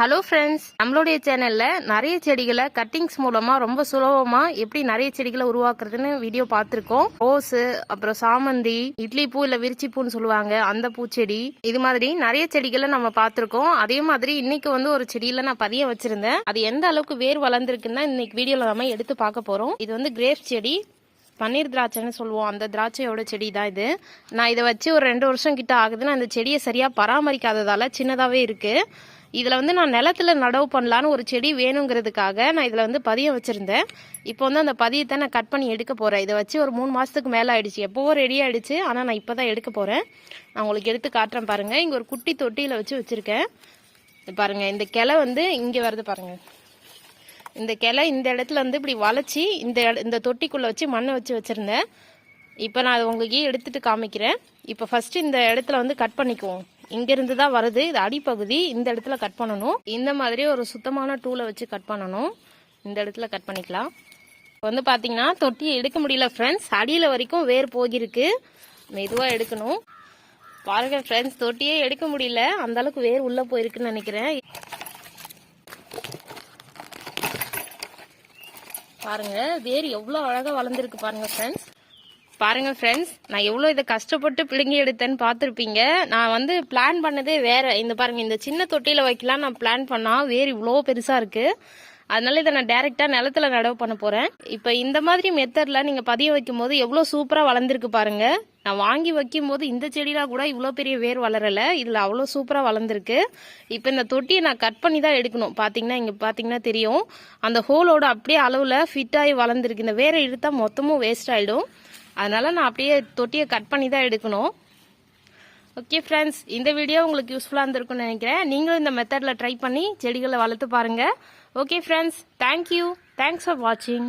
Hello friends நம்மளுடைய சேனலில் நிறைய செடிகளை கட்டிங்ஸ் மூலமாக ரொம்ப சுலபமாக எப்படி நிறைய செடிகளை உருவாக்குறதுன்னு வீடியோ பார்த்துருக்கோம். ரோஸு அப்புறம் சாமந்தி இட்லி பூ இல்லை விரிச்சி பூன்னு சொல்லுவாங்க அந்த பூச்செடி. இது மாதிரி நிறைய செடிகளை நம்ம பார்த்துருக்கோம். அதே மாதிரி இன்னைக்கு வந்து ஒரு செடியில் நான் பதிய வச்சிருந்தேன். அது எந்த அளவுக்கு வேர் வளர்ந்துருக்குன்னா இன்னைக்கு வீடியோவில் நம்ம எடுத்து பார்க்க போகிறோம் இது வந்து கிரேப் செடி. பன்னீர் திராட்சைன்னு சொல்லுவோம். அந்த திராட்சையோட செடி தான் இது. நான் இதை வச்சு ஒரு ரெண்டு வருஷம் கிட்ட ஆகுது. நான் இந்த செடியை சரியாக பராமரிக்காததால சின்னதாகவே இருக்கு. இதில் வந்து நான் நிலத்துல நடவு பண்ணலான்னு ஒரு செடி வேணுங்கிறதுக்காக நான் இதில் வந்து பதியம் வச்சுருந்தேன். இப்போ வந்து அந்த பதியத்தை நான் கட் பண்ணி எடுக்க போகிறேன் இதை வச்சு ஒரு மூணு மாதத்துக்கு மேலே ஆயிடுச்சு. எப்போவோ ரெடி ஆகிடுச்சு ஆனால் நான் இப்போ தான் எடுக்க போகிறேன் நான் உங்களுக்கு எடுத்து காட்டுறேன் பாருங்கள் இங்கே ஒரு குட்டி தொட்டியில் வச்சு வச்சுருக்கேன். இது இந்த கிளை வந்து இங்கே வருது பாருங்கள் இந்த கிளை இந்த இடத்துல வந்து இப்படி வளைச்சி இந்த இட- இந்த தொட்டிக்குள்ளே வச்சு மண்ணை வச்சு வச்சுருந்தேன். இப்போ நான் அது உங்களுக்கு எடுத்துகிட்டு காமிக்கிறேன். இப்போ ஃபஸ்ட்டு இந்த இடத்துல வந்து கட் பண்ணிக்குவோம். இங்கேருந்து தான் வருது. இது அடிப்பகுதி. இந்த இடத்துல கட் பண்ணணும். இந்த மாதிரி ஒரு சுத்தமான டூலை வச்சு கட் பண்ணணும். இந்த இடத்துல கட் பண்ணிக்கலாம். இப்போ வந்து பார்த்தீங்கன்னா தொட்டியை எடுக்க முடியல ஃப்ரெண்ட்ஸ் அடியில் வரைக்கும் வேர் போகிருக்கு மெதுவாக எடுக்கணும். பாருங்க ஃப்ரெண்ட்ஸ் தொட்டியே எடுக்க முடியல. அந்த அளவுக்கு வேர் உள்ளே போயிருக்குன்னு நினைக்கிறேன். பாருங்க வேர் எவ்வளோ அழகாக வளர்ந்துருக்கு பாருங்க ஃப்ரெண்ட்ஸ் பாருங்க ஃப்ரெண்ட்ஸ் நான் எவ்வளோ இதை கஷ்டப்பட்டு பிடுங்கி எடுத்தேன்னு பார்த்துருப்பீங்க. நான் வந்து பிளான் பண்ணதே வேறு. இந்த பாருங்கள் இந்த சின்ன தொட்டியில் வைக்கலாம் நான் பிளான் பண்ணால் வேர் இவ்வளோ பெருசாக இருக்குது அதனால இதை நான் டேரெக்டாக நிலத்துல நடவு பண்ண போகிறேன் இப்போ இந்த மாதிரி மெத்தடில் நீங்கள் பதிய வைக்கும் போது எவ்வளோ சூப்பராக வளர்ந்துருக்கு பாருங்கள் நான் வாங்கி வைக்கும் போது இந்த செடியெலாம் கூட இவ்வளோ பெரிய வேர் வளரலை. இதில் அவ்வளோ சூப்பராக வளர்ந்துருக்கு. இப்போ இந்த தொட்டியை நான் கட் பண்ணி தான் எடுக்கணும். பார்த்தீங்கன்னா இங்கே பார்த்தீங்கன்னா தெரியும். அந்த ஹோலோட அப்படியே அளவில் ஃபிட்டாகி வளர்ந்துருக்கு. இந்த வேரை இழுத்தால் மொத்தமும் வேஸ்ட் ஆகிடும் அதனால் நான் அப்படியே தொட்டியை கட் பண்ணி தான் எடுக்கணும். ஓகே ஃப்ரெண்ட்ஸ் இந்த வீடியோ உங்களுக்கு யூஸ்ஃபுல்லாக இருந்திருக்கும்னு நினைக்கிறேன். நீங்களும் இந்த மெத்தடில் ட்ரை பண்ணி செடிகளை வளர்த்து பாருங்கள் okay friends thank you thanks for வாட்சிங்